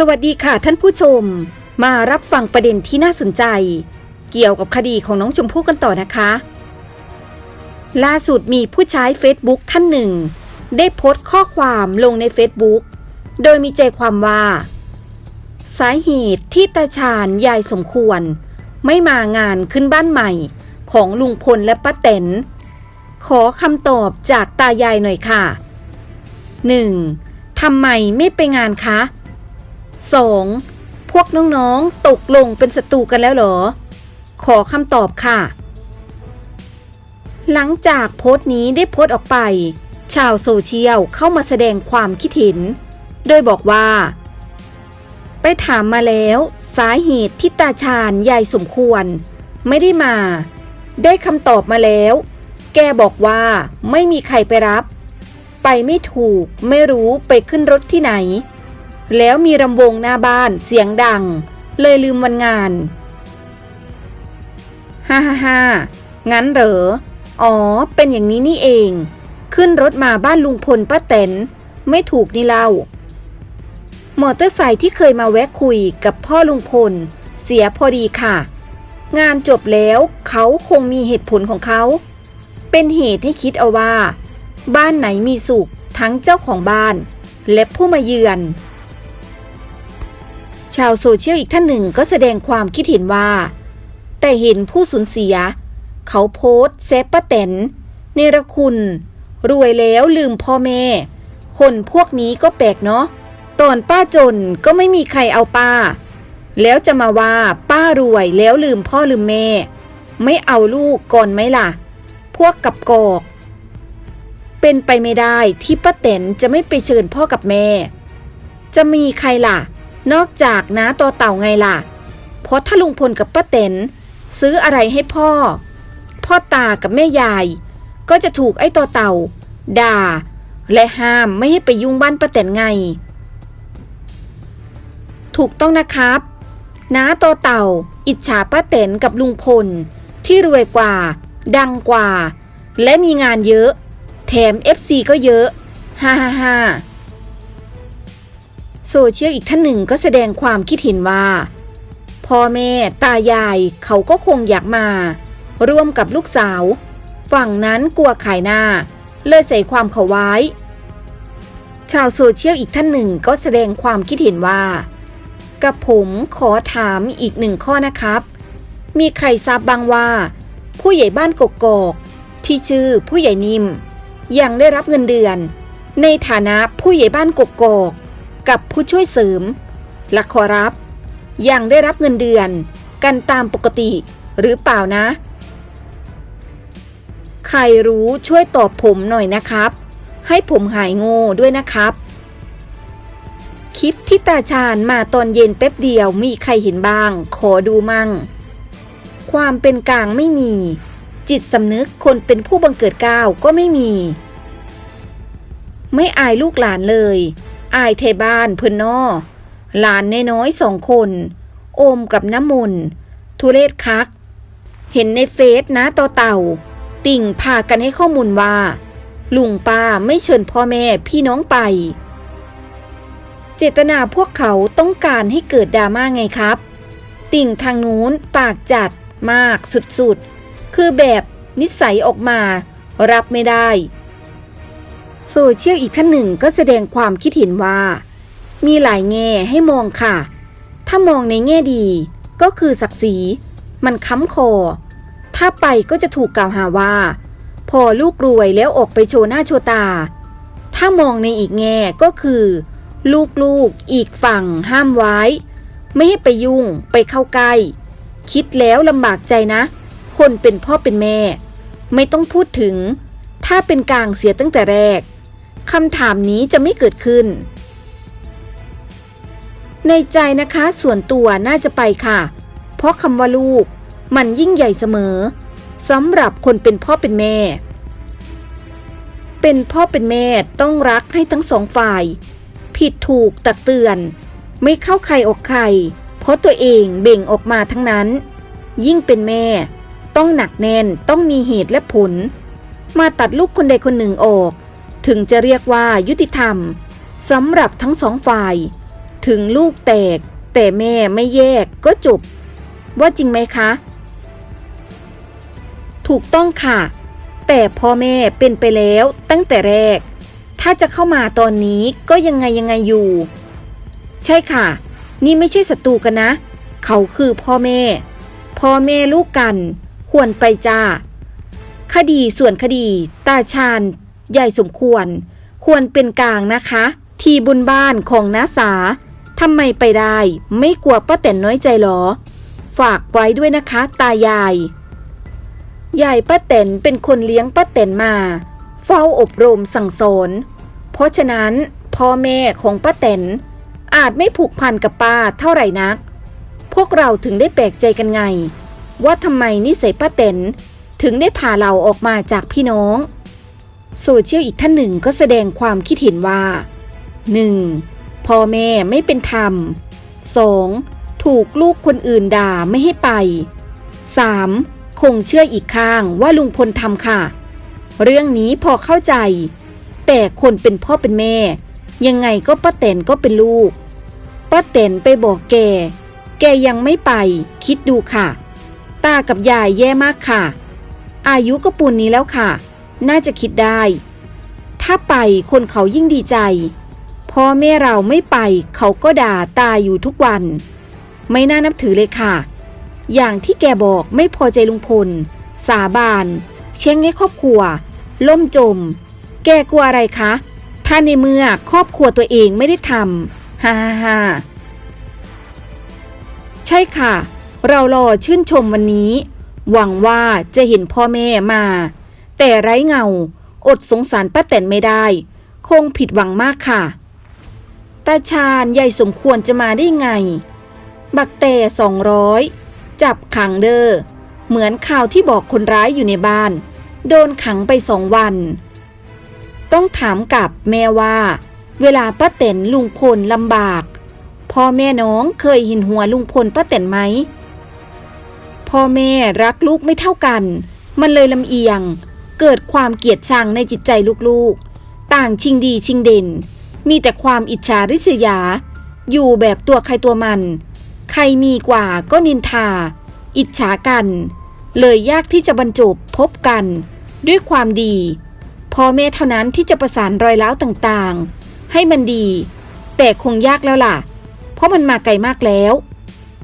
สวัสดีค่ะท่านผู้ชม มารับฟังประเด็นที่น่าสนใจ เกี่ยวกับคดีของน้องชมพู่กันต่อนะคะ ล่าสุดมีผู้ใช้ Facebook ท่านหนึ่ง ได้โพสต์ข้อความลงใน Facebook โดยมีใจความว่า สาเหตุที่ตาชาญยายสมควร ไม่มางานขึ้นบ้านใหม่ ของลุงพลและป้าแตนขอคำตอบจากตายายหน่อยค่ะ 1. ทำไมไม่ไปงานคะ 2. พวกน้องๆ ตกลงเป็นศัตรูกันแล้วเหรอ ขอคำตอบค่ะ หลังจากโพสต์นี้ได้โพสต์ออกไป ชาวโซเชียลเข้ามาแสดงความคิดเห็น โดยบอกว่า ไปถามมาแล้ว สาเหตุที่ตาชาญยายสมควร ไม่ได้มา ได้คำตอบมาแล้ว แกบอกว่าไม่มีใครไปรับ ไปไม่ถูก ไม่รู้ไปขึ้นรถที่ไหน แล้วมีรำวงหน้าบ้านเสียงดัง เลยลืมวันงาน ฮ่าฮ่าฮ่างั้นเหรอ อ๋อ เป็นอย่างนี้นี่เอง ขึ้นรถมาบ้านลุงพลป้าแตนไม่ถูกนี่เล่ามอเตอร์ไซค์ที่เคยมาแวะคุยกับพ่อลุงพล เสียพอดีค่ะ งานจบแล้วเขาคงมีเหตุผลของเขา เป็นเหตุให้คิดเอาว่า บ้านไหนมีสุขทั้งเจ้าของบ้าน และผู้มาเยือน ชาวโซเชียลอีกท่านหนึ่งก็แสดงความคิดเห็นว่า แต่เห็นผู้สูญเสีย เขาโพสต์เซฟป้าแตนเนรคุณ รวยแล้วลืมพ่อแม่ คนพวกนี้ก็แปลกเนาะตอนป้าจนก็ไม่มีใครเอาป้า แล้วจะมาว่าป้ารวยแล้วลืมพ่อลืมแม่ ไม่เอาลูกก่อนไหมล่ะ พวกกับกอก เป็นไปไม่ได้ที่ป้าแตนจะไม่ไปเชิญพ่อกับแม่ จะมีใครล่ะ นอกจากน้าต่อเต่าไงล่ะ เพราะถ้าลุงพลกับป้าแตนซื้ออะไรให้พ่อ พ่อตากับแม่ยาย ก็จะถูกไอ้ต่อเต่า ด่า และห้ามไม่ให้ไปยุ่งบ้านป้าแตนไง ถูกต้องนะครับน้าต่อเต่า อิจฉาป้าแตนกับลุงพล ที่รวยกว่า ดังกว่า และมีงานเยอะ แถม FC ก็เยอะ ฮ่าฮ่าฮ่า โซเชียลอีกท่านหนึ่งก็แสดงความคิดเห็นว่า พ่อแม่ตายายเขาก็คงอยากมา ร่วมกับลูกสาว ฝั่งนั้นกลัวขายหน้า เลยใส่ความเขาไว้ ชาวโซเชียลอีกท่านหนึ่งก็แสดงความคิดเห็นว่า กับผมขอถามอีกหนึ่งข้อนะครับ มีใครทราบบ้างว่า ผู้ใหญ่บ้านกกอกที่ชื่อผู้ใหญ่นิ่มยังได้รับเงินเดือน ในฐานะผู้ใหญ่บ้านกกอก กับผู้ช่วยเสริม และขอรับ ยังได้รับเงินเดือน กันตามปกติหรือเปล่านะ ใครรู้ช่วยตอบผมหน่อยนะครับ ให้ผมหายโง่ด้วยนะครับ คลิปที่ตาชาญมาตอนเย็นแป๊บเดียวมีใครเห็นบ้าง ขอดูมั่ง ความเป็นกลางไม่มี จิตสำนึกคนเป็นผู้บังเกิดก้าวก็ไม่มี ไม่อายลูกหลานเลย อายเทบ้านเพื่อนนอหลานน้อยสองคน โอมกับน้ำมนต์ทุเรศคัก เห็นในเฟซนะต่อเต่า ติ่งพากันให้ข้อมูลว่า ลุงป้าไม่เชิญพ่อแม่พี่น้องไป เจตนาพวกเขาต้องการให้เกิดดราม่าไงครับ ติ่งทางนู้นปากจัดมากสุดๆ คือแบบนิสัยออกมา รับไม่ได้ โซเชียลอีกท่านหนึ่งก็แสดงความคิดเห็นว่า มีหลายแง่ให้มองค่ะ ถ้ามองในแง่ดี ก็คือศักดิ์ศรีมันค้ำคอ ถ้าไปก็จะถูกกล่าวหาว่า พอลูกรวยแล้วออกไปโชว์หน้าโชว์ตา ถ้ามองในอีกแง่ก็คือ ลูกๆอีกฝั่งห้ามไว้ ไม่ให้ไปยุ่งไปเข้าใกล้ คิดแล้วลำบากใจนะ คนเป็นพ่อเป็นแม่ ไม่ต้องพูดถึง ถ้าเป็นกลางเสียตั้งแต่แรก คำถามนี้จะไม่เกิดขึ้น ในใจนะคะส่วนตัวน่าจะไปค่ะ เพราะคำว่าลูก มันยิ่งใหญ่เสมอสำหรับคนเป็นพ่อเป็นแม่ เป็นพ่อเป็นแม่ต้องรักให้ทั้งสองฝ่าย ผิดถูกตักเตือน ไม่เข้าใครออกใคร เพราะตัวเองเบ่งออกมาทั้งนั้น ยิ่งเป็นแม่ ต้องหนักแน่นต้องมีเหตุและผล มาตัดลูกคนใดคนหนึ่งออก ถึงจะเรียกว่ายุติธรรมสำหรับทั้งสองฝ่าย ถึงลูกแตก แต่แม่ไม่แยกก็จบ ว่าจริงไหมคะ ถูกต้องค่ะ แต่พ่อแม่เป็นไปแล้วตั้งแต่แรก ถ้าจะเข้ามาตอนนี้ก็ยังไงยังไงอยู่ ใช่ค่ะ นี่ไม่ใช่ศัตรูกันนะ เขาคือพ่อแม่ พ่อแม่ลูกกัน ควรไปจ้าคดีส่วนคดี ตาชาญ ใหญ่สมควร ควรเป็นกลางนะคะ ที่บุญบ้านของน้าสาทำไมไปได้ไม่กลัวป้าแตนน้อยใจหรอ ฝากไว้ด้วยนะคะ ตายาย ยายป้าแตนเป็นคนเลี้ยงป้าแตนมา เฝ้าอบรมสั่งสอน เพราะฉะนั้นพ่อแม่ของป้าแตนอาจไม่ผูกพันกับป้าเท่าไหร่นัก พวกเราถึงได้แปลกใจกันไง ว่าทำไมนิสัยป้าแตนถึงได้พาเราออกมาจากพี่น้อง โซเชียลอีกท่านหนึ่งก็แสดงความคิดเห็นว่า 1. พ่อแม่ไม่เป็นธรรม 2. ถูกลูกคนอื่นด่าไม่ให้ไป 3. คงเชื่ออีกข้างว่าลุงพลทำค่ะ เรื่องนี้พอเข้าใจ แต่คนเป็นพ่อเป็นแม่ ยังไงก็ป้าแตนก็เป็นลูกป้าแตนไปบอกแก แกยังไม่ไป คิดดูค่ะ ตากับยายแย่มากค่ะ อายุก็ปูนนี้แล้วค่ะ น่าจะคิดได้ ถ้าไปคนเขายิ่งดีใจ พ่อแม่เราไม่ไปเขาก็ด่าตาอยู่ทุกวัน ไม่น่านับถือเลยค่ะ อย่างที่แกบอกไม่พอใจลุงพล สาบานเช่งให้ครอบครัว ล่มจม แกกลัวอะไรคะ ถ้าในเมื่อครอบครัวตัวเองไม่ได้ทำฮ่าฮ่าฮ่าใช่ค่ะ เรารอชื่นชมวันนี้ หวังว่าจะเห็นพ่อแม่มา แต่ไร้เงา อดสงสารป้าแตนไม่ได้ คงผิดหวังมากค่ะ ตาชาญใหญ่สมควรจะมาได้ไง บักแต่สองร้อยจับขังเดอ้อเหมือนข่าวที่บอกคนร้ายอยู่ในบ้าน โดนขังไปสองวัน ต้องถามกับแม่ว่า เวลาป้าแตนลุงพลลำบากพ่อแม่น้องเคยหินหัวลุงพลป้าแตนไหมพ่อแม่รักลูกไม่เท่ากัน มันเลยลำเอียง เกิดความเกลียดชังในจิตใจลูกๆ ต่างชิงดีชิงเด่น มีแต่ความอิจฉาริษยา อยู่แบบตัวใครตัวมัน ใครมีกว่าก็นินทา อิจฉากัน เลยยากที่จะบรรจบพบกัน ด้วยความดีพ่อแม่เท่านั้นที่จะประสานรอยร้าวต่างๆ ให้มันดี แต่คงยากแล้วล่ะ เพราะมันมาไกลมากแล้ว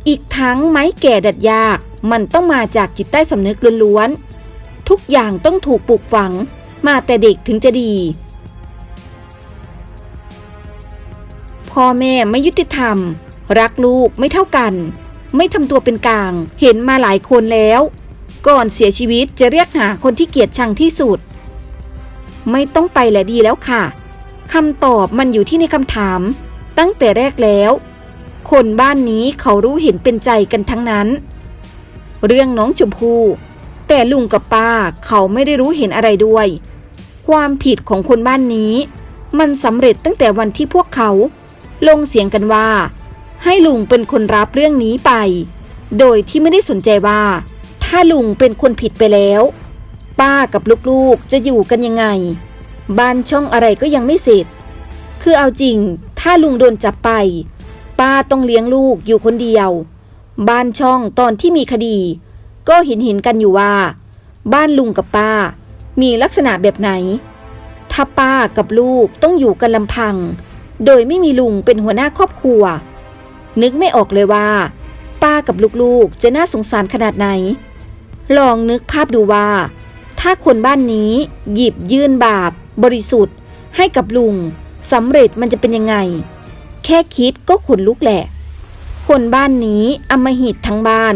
อีกทั้งไม้แก่ดัดยาก มันต้องมาจากจิตใต้สำนึกล้วนๆ ทุกอย่างต้องถูกปลูกฝัง มาแต่เด็กถึงจะดี พ่อแม่ไม่ยุติธรรม รักลูกไม่เท่ากัน ไม่ทำตัวเป็นกลาง เห็นมาหลายคนแล้ว ก่อนเสียชีวิตจะเรียกหาคนที่เกลียดชังที่สุด ไม่ต้องไปแหละดีแล้วค่ะคำตอบมันอยู่ที่ในคำถาม ตั้งแต่แรกแล้ว คนบ้านนี้เขารู้เห็นเป็นใจกันทั้งนั้น เรื่องน้องชมพู่ แต่ลุงกับป้าเขาไม่ได้รู้เห็นอะไรด้วย ความผิดของคนบ้านนี้ มันสำเร็จตั้งแต่วันที่พวกเขา ลงเสียงกันว่า ให้ลุงเป็นคนรับเรื่องนี้ไป โดยที่ไม่ได้สนใจว่า ถ้าลุงเป็นคนผิดไปแล้ว ป้ากับลูกๆจะอยู่กันยังไง บ้านช่องอะไรก็ยังไม่เสร็จ คือเอาจริง ถ้าลุงโดนจับไป ป้าต้องเลี้ยงลูกอยู่คนเดียว บ้านช่องตอนที่มีคดี ก็เห็นเห็นกันอยู่ว่า บ้านลุงกับป้า มีลักษณะแบบไหน ถ้าป้ากับลูกต้องอยู่กันลำพัง โดยไม่มีลุงเป็นหัวหน้าครอบครัว นึกไม่ออกเลยว่า ป้ากับลูกๆจะน่าสงสารขนาดไหน ลองนึกภาพดูว่า ถ้าคนบ้านนี้หยิบยื่นบาป บริสุทธิ์ ให้กับลุงสำเร็จมันจะเป็นยังไง แค่คิดก็ขนลุกแหละ คนบ้านนี้อำมหิตทั้งบ้าน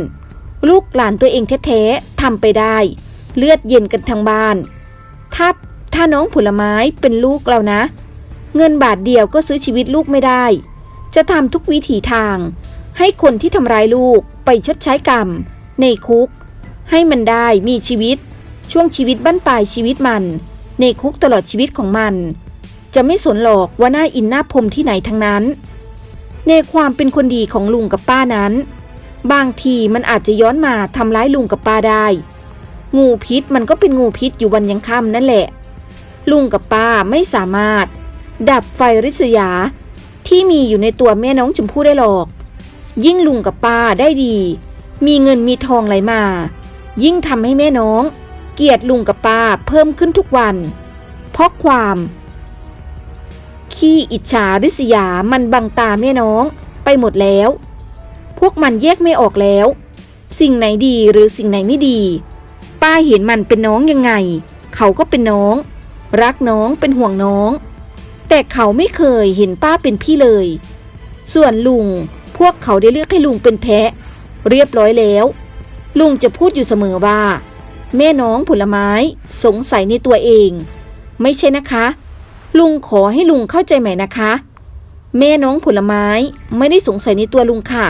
ลูกหลานตัวเองแท้ๆทำไปได้ เลือดเย็นกันทั้งบ้าน ถ้าถ้าน้องผลไม้เป็นลูกเรานะ เงินบาทเดียวก็ซื้อชีวิตลูกไม่ได้ จะทำทุกวิถีทาง ให้คนที่ทำร้ายลูกไปชดใช้กรรม ในคุก ให้มันได้มีชีวิต ช่วงชีวิตบั้นปลายชีวิตมัน ในคุกตลอดชีวิตของมัน จะไม่สนหรอกว่าหน้าอินหน้าพรมที่ไหนทั้งนั้น ในความเป็นคนดีของลุงกับป้านั้น บางทีมันอาจจะย้อนมาทำร้ายลุงกับป้าได้ งูพิษมันก็เป็นงูพิษอยู่วันยังค่ำนั่นแหละ ลุงกับป้าไม่สามารถ ดับไฟริษยา ที่มีอยู่ในตัวแม่น้องชมพู่ได้หรอก ยิ่งลุงกับป้าได้ดี มีเงินมีทองไหลมา ยิ่งทำให้แม่น้อง เกลียดลุงกับป้าเพิ่มขึ้นทุกวัน เพราะความขี้อิจฉาริษยามันบังตาแม่น้องไปหมดแล้ว วกมันแยกไม่ออกแล้ว สิ่งไหนดีหรือสิ่งไหนไม่ดี ป้าเห็นมันเป็นน้องยังไง เขาก็เป็นน้อง รักน้องเป็นห่วงน้อง แต่เขาไม่เคยเห็นป้าเป็นพี่เลย ส่วนลุงพวกเขาได้เลือกให้ลุงเป็นแพะ เรียบร้อยแล้ว ลุงจะพูดอยู่เสมอว่า แม่น้องผลไม้สงสัยในตัวเอง ไม่ใช่นะคะ ลุงขอให้ลุงเข้าใจใหม่นะคะ แม่น้องผลไม้ไม่ได้สงสัยในตัวลุงค่ะ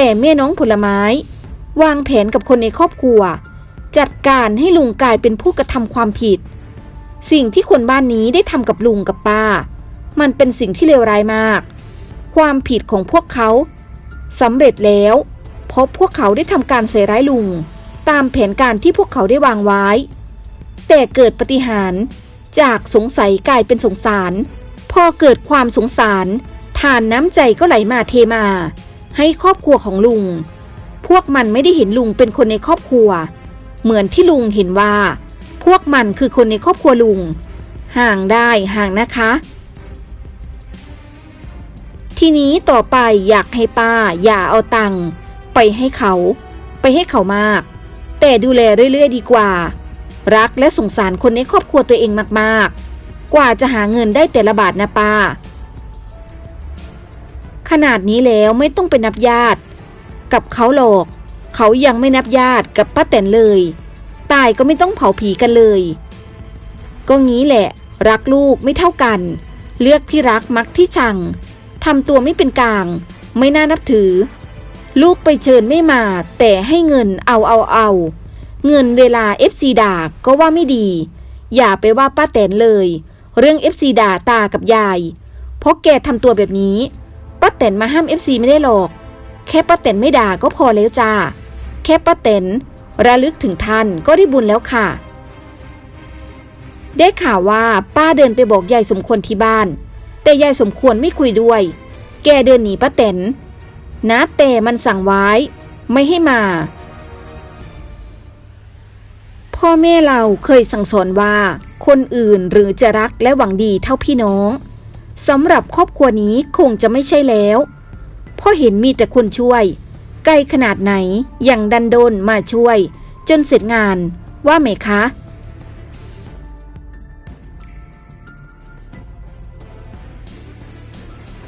แต่แม่น้องผลไม้ วางแผนกับคนในครอบครัว จัดการให้ลุงกลายเป็นผู้กระทำความผิด สิ่งที่คนบ้านนี้ได้ทำกับลุงกับป้า มันเป็นสิ่งที่เลวร้ายมาก ความผิดของพวกเขาสำเร็จแล้วเพราะพวกเขาได้ทำการใส่ร้ายลุง ตามแผนการที่พวกเขาได้วางไว้ แต่เกิดปฏิหารจากสงสัยกลายเป็นสงสาร พอเกิดความสงสาร ทานน้ำใจก็ไหลมาเทมา ให้ครอบครัวของลุง พวกมันไม่ได้เห็นลุงเป็นคนในครอบครัว เหมือนที่ลุงเห็นว่า พวกมันคือคนในครอบครัวลุง ห่างได้ห่างนะคะ ทีนี้ต่อไปอยากให้ป้าอย่าเอาตังค์ไปให้เขา ไปให้เขามาก แต่ดูแลเรื่อย ๆ ดีกว่า รักและสงสารคนในครอบครัวตัวเองมากๆ กว่าจะหาเงินได้แต่ละบาทนะป้า ขนาดนี้แล้วไม่ต้องไปนับญาติ กับเขาหรอก เขายังไม่นับญาติกับป้าแตนเลย ตายก็ไม่ต้องเผาผีกันเลย ก็งี้แหละ รักลูกไม่เท่ากัน เลือกที่รักมักที่ชังทำตัวไม่เป็นกลาง ไม่น่านับถือ ลูกไปเชิญไม่มา แต่ให้เงินเอาเอาเอา เงินเวลา FC ด่าก็ว่าไม่ดี อย่าไปว่าป้าแตนเลย เรื่อง FC ด่าตากับยาย เพราะแกทำตัวแบบนี้ ป้าแตนมาห้าม FC ไม่ได้หรอก แค่ป้าแตนไม่ด่าก็พอแล้วจ้า แค่ป้าแตนระลึกถึงท่านก็ได้บุญแล้วค่ะ ได้ข่าวว่าป้าเดินไปบอกยายสมควรที่บ้าน แต่ยายสมควรไม่คุยด้วย แกเดินหนีป้าแตนนะแต่มันสั่งไว้ ไม่ให้มา พ่อแม่เราเคยสั่งสอนว่า คนอื่นหรือจะรักและหวังดีเท่าพี่น้อง สำหรับครอบครัวนี้คงจะไม่ใช่แล้วเพ่อเห็นมีแต่คนช่วย ไกลขนาดไหนยังดันโดนมาช่วย จนเสร็จงานว่าไหมคะ